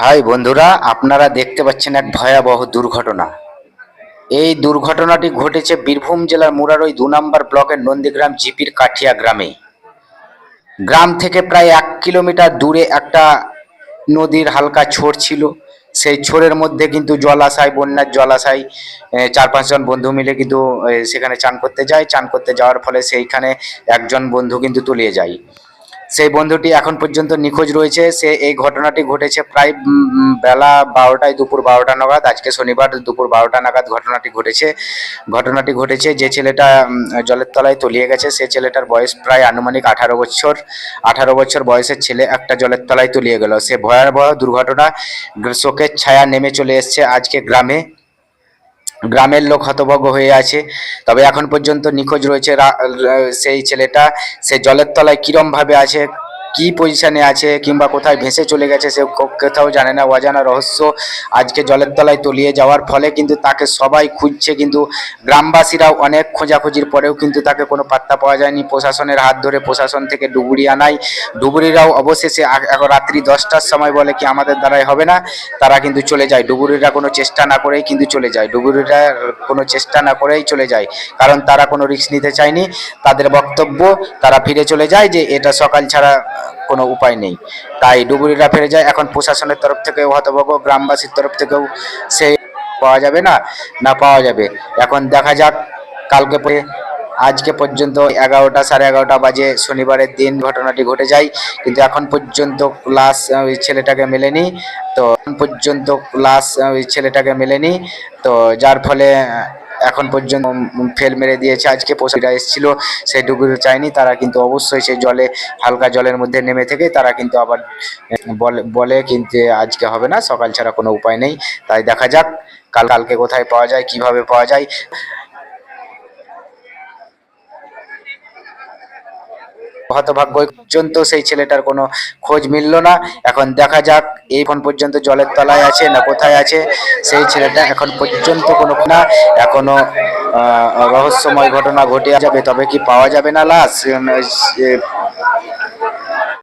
High বন্ধুরা, আপনারা দেখতে পাচ্ছেন এক ভয়াবহ দুর্ঘটনা। এই দুর্ঘটনাটি ঘটেছে বীরভূম জেলার মুরারই দু নম্বর ব্লকের নন্দীগ্রাম জিপির কাঠিয়া গ্রামে। গ্রাম থেকে প্রায় এক কিলোমিটার দূরে একটা নদীর হালকা ছোর ছিল। সেই ছোরের মধ্যে কিন্তু জলাশয়, বন্যার জলাশয় চার পাঁচজন বন্ধু মিলে কিন্তু সেখানে চান করতে যায়। চান করতে যাওয়ার ফলে সেইখানে একজন বন্ধু কিন্তু তলিয়ে যায়। সেই বন্ধুটি এখন পর্যন্ত নিখোঁজ রয়েছে। সে এই ঘটনাটি ঘটেছে প্রায় বেলা বারোটায় দুপুর বারোটা নাগাদ। আজকে শনিবার দুপুর বারোটা নাগাদ ঘটনাটি ঘটেছে। ঘটনাটি ঘটেছে যে ছেলেটা জলের তলায় তলিয়ে গেছে। সে ছেলেটার বয়স প্রায় আনুমানিক আঠারো বছর। আঠারো বছর বয়সের ছেলে একটা জলের তলায় তলিয়ে গেল। সে ভয়াবহ দুর্ঘটনা, শোকের ছায়া নেমে চলে এসছে আজকে গ্রামে। গ্রামের লোক হতভম্ব হয়ে আছে। তবে এখন পর্যন্ত নিখোঁজ রয়েছে সেই ছেলেটা। সে জলের তলায় কীরমভাবে আছে কি পজিশনে আছে কিংবা কোথায় ভেসে চলে গেছে সে কোথাও জানে না, অজানা রহস্য আজকে জলের তলায় তলিয়ে যাওয়ার ফলে কিন্তু তাকে সবাই খুঁজছে কিন্তু গ্রামবাসীরাও অনেক খোঁজাখুঁজির পরেও কিন্তু তাকে কোনো পাত্তা পাওয়া যায়নি। প্রশাসনের হাত ধরে প্রশাসন থেকে ডুবুরি আনায়। ডুবুরিরাও অবশেষে রাত্রি দশটার সময় বলে কি আমাদের দ্বারাই হবে না? তারা কিন্তু চলে যায়। ডুবুরিরা কোনো চেষ্টা না করেই কিন্তু চলে যায়। ডুবুরিরা কোনো চেষ্টা না করেই চলে যায়। কারণ তারা কোনো রিস্ক নিতে চায়নি। তাদের বক্তব্য, তারা ফিরে চলে যায় যে এটা সকাল ছাড়া কোনো উপায় নেই। তাই ডুবুরিরা ফিরে যায়। এখন প্রশাসনের তরফ থেকেও হতভম্ব গ্রামবাসীর তরফ থেকেও সে পাওয়া যাবে না না পাওয়া যাবে। এখন দেখা যাক, কালকে পরে, আজকে পর্যন্ত এগারোটা, সাড়ে এগারোটা বাজে শনিবারের দিন ঘটনাটি ঘটে যায়। কিন্তু এখন পর্যন্ত লাশ ওই ছেলেটাকে মেলেনি। তো এখন পর্যন্ত লাশ ওই ছেলেটাকে মেলেনি। তো যার ফলে এখন পর্যন্ত ফেল মেরে দিয়েছে। আজকে পশুরা এসেছিল ডুবুরি চায়নি। তারা কিন্তু অবশ্যই সেই জলে, হালকা জলের মধ্যে নেমে থেকে তারা কিন্তু আবার বলে কিন্তু আজকে হবে না। সকাল ছাড়া কোনো উপায় নেই। তাই দেখা যাক, কাল, কালকে কোথায় পাওয়া যায়, কীভাবে পাওয়া যায়। হতভাগ্য পর্যন্ত সেই ছেলেটার কোনো খোঁজ মিলল না। এখন দেখা যাক, এই ফোন পর্যন্ত জলের তলায় আছে না কোথায় আছে। সেই ছেলেটা এখন পর্যন্ত কোনো না। এখনও রহস্যময় ঘটনা ঘটে যাবে, তবে কি পাওয়া যাবে না লাশ?